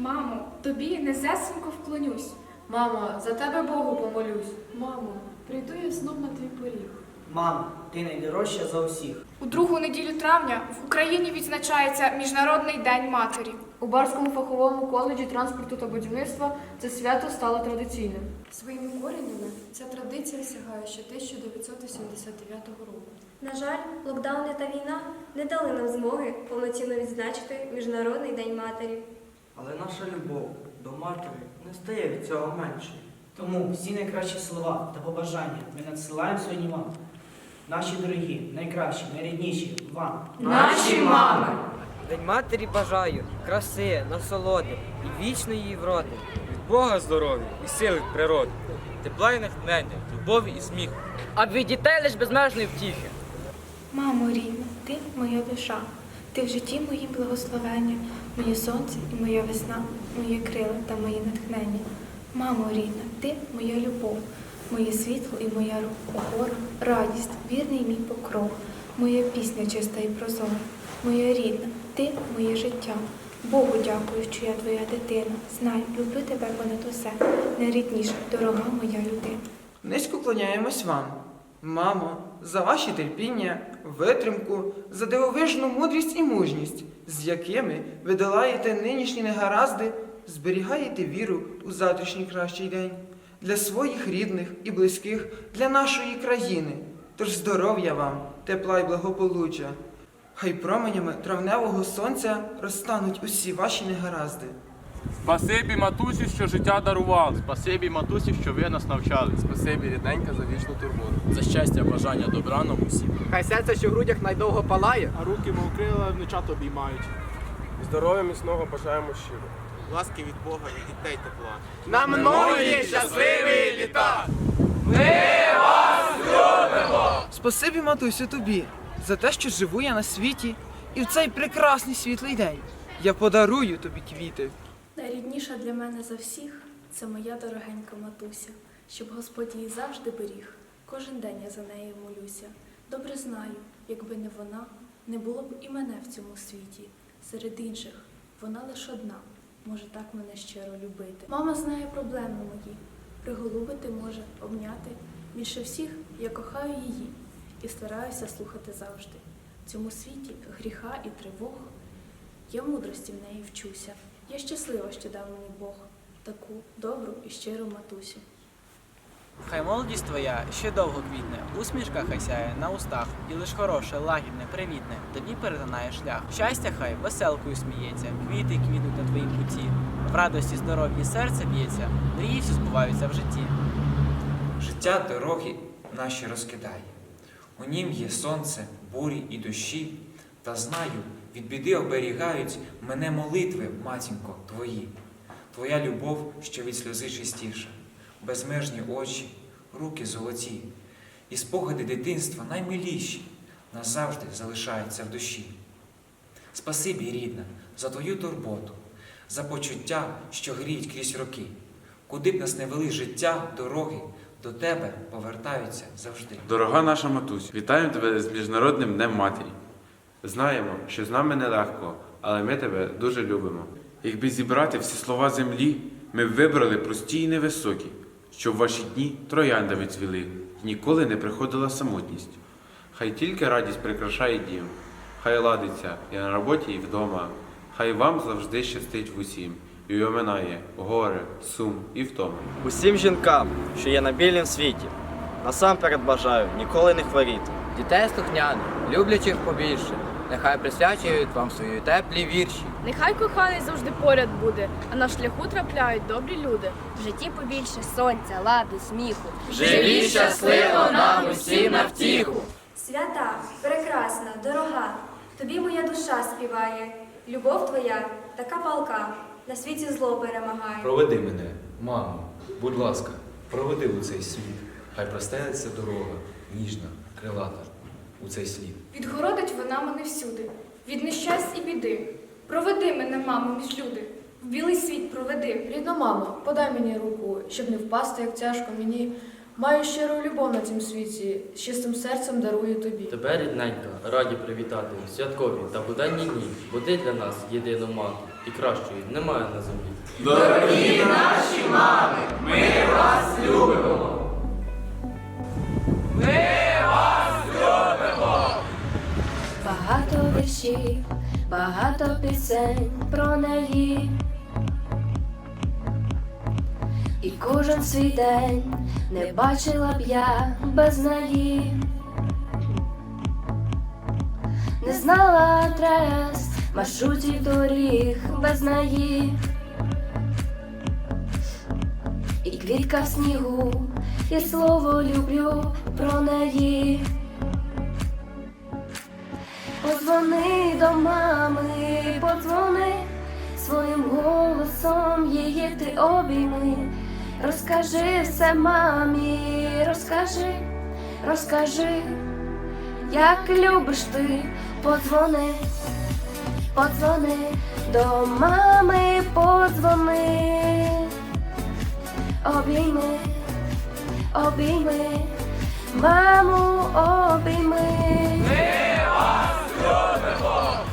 Мамо, тобі незесенько вклонюсь. Мамо, за тебе Богу помолюсь. Мамо, прийду я знов на твій поріг. Мамо, ти найдорожча за усіх. У другу неділю травня в Україні відзначається Міжнародний день матері. У Барському фаховому коледжі транспорту та будівництва це свято стало традиційним. Своїми коренями ця традиція сягає ще 1979 року. На жаль, локдауни та війна не дали нам змоги повноцінно відзначити Міжнародний день матері. Але наша любов до матері не стає від цього меншою. Тому всі найкращі слова та побажання ми надсилаємо сьогодні вам. Наші дорогі, найкращі, найрідніші вам. Наші мами! День матері бажаю краси, насолоди і вічної вроди. Від Бога здоров'я і сили від природи, тепла і натхнення, любові і сміху. А від дітей лиш безмежної втіхи. Мамо рідна, ти моя душа, ти в житті моїм благословення, моє сонце і моя весна, моє крила та моє натхнення. Мамо рідна, ти моя любов, моє світло і моя опора, радість, вірний мій покров, моя пісня чиста і прозора, моя рідна, ти моє життя. Богу дякую, що я твоя дитина. Знай, люблю тебе понад усе, найрідніша, дорога моя людина. Низько клоняємось вам, мамо, за ваші терпіння, витримку, за дивовижну мудрість і мужність, з якими ви долаєте нинішні негаразди, зберігаєте віру у завтрашній кращий день для своїх рідних і близьких, для нашої країни. Тож здоров'я вам, тепла й благополуччя. Хай променями травневого сонця розтануть усі ваші негаразди. Спасибі, матусі, що життя дарували. Спасибі, матусі, що ви нас навчали. Спасибі, рідненька, за вічну турботу. За щастя, бажання добра нам усім. Хай серце, що в грудях найдовго палає, А руки мов крила внучат обіймають. Здоров'я міцного бажаємо щиро. Ласки від Бога і дітей тепла. на многі щасливі літа! Ми вас любимо! Спасибі, матусю, тобі, за те, що живу я на світі, і в цей прекрасний світлий день я подарую тобі квіти. Найрідніша для мене за всіх це моя дорогенька матуся, щоб Господь її завжди беріг. Кожен день я за нею молюся. Добре знаю, якби не вона, не було б і мене в цьому світі. Серед інших вона лише одна, може так мене щиро любити. Мама знає проблеми мої, приголубити може, обняти. Більше всіх я кохаю її і стараюся слухати завжди. В цьому світі гріха і тривог я мудрості в неї вчуся. Я щаслива, що дав мені Бог таку добру і щиру матусю. Хай молодість твоя ще довго квітне, усмішка хай сяє на устах, і лиш хороше, лагідне, привітне, тобі перетинає шлях. Щастя хай веселкою сміється, квіти квітнуть на твоїй путі. В радості, здоров'ї серце б'ється, мрії всі збуваються в житті. Життя дороги наші розкидає. У нім є сонце, бурі і дощі, та знаю, від біди оберігають мене молитви, матінко, твої. Твоя любов, що від сльози чистіша, безмежні очі, руки золоті, і спогади дитинства наймиліші назавжди залишаються в душі. Спасибі, рідна, за твою турботу, за почуття, що гріють крізь роки. Куди б нас не вели життя, дороги, до тебе повертаються завжди. Дорога наша матусь, вітаємо тебе з Міжнародним Днем Матері. Знаємо, що з нами нелегко, але ми тебе дуже любимо. Якби зібрати всі слова землі, ми б вибрали прості і невисокі, щоб ваші дні троянда відцвіли, і ніколи не приходила самотність. Хай тільки радість прикрашає дім, хай ладиться і на роботі, і вдома, хай вам завжди щастить в усім, і оминає горе, сум і втома. Усім жінкам, що є на білім світі, насамперед бажаю ніколи не хворіти. Дітей слухняних, люблячих побільше, нехай присвячують вам свої теплі вірші. Нехай коханий завжди поряд буде, а на шляху трапляють добрі люди. В житті побільше сонця, ладу, сміху. Живі щасливо нам усім на втіху. Свята, прекрасна, дорога, тобі моя душа співає. Любов твоя така палка, на світі зло перемагає. Проведи мене, мамо, будь ласка, проведи у цей світ. Хай простелиться дорога, ніжна, крилата у цей світ. Відгородить вона мене всюди, від нещасть і біди. Проведи мене, мамо, між люди, в білий світ проведи. Рідна мамо, подай мені руку, щоб не впасти, як тяжко мені. Маю щиру любов на цім світі, з чистим серцем дарую тобі. Тебе, рідненька, раді привітати в святкові та буденні дні, бо ти для нас єдину мати. і кращої немає на землі. Дорогі наші віршів, багато пісень про неї. І кожен свій день не бачила б я без неї. Не знала адрес, маршрутів доріг без неї. І квітка в снігу, і слово люблю про неї. ти обійми, розкажи все мамі, розкажи, розкажи, як любиш ти, подзвони, подзвони, до мами подзвони, обійми, обійми, маму обійми. Ми вас любимо!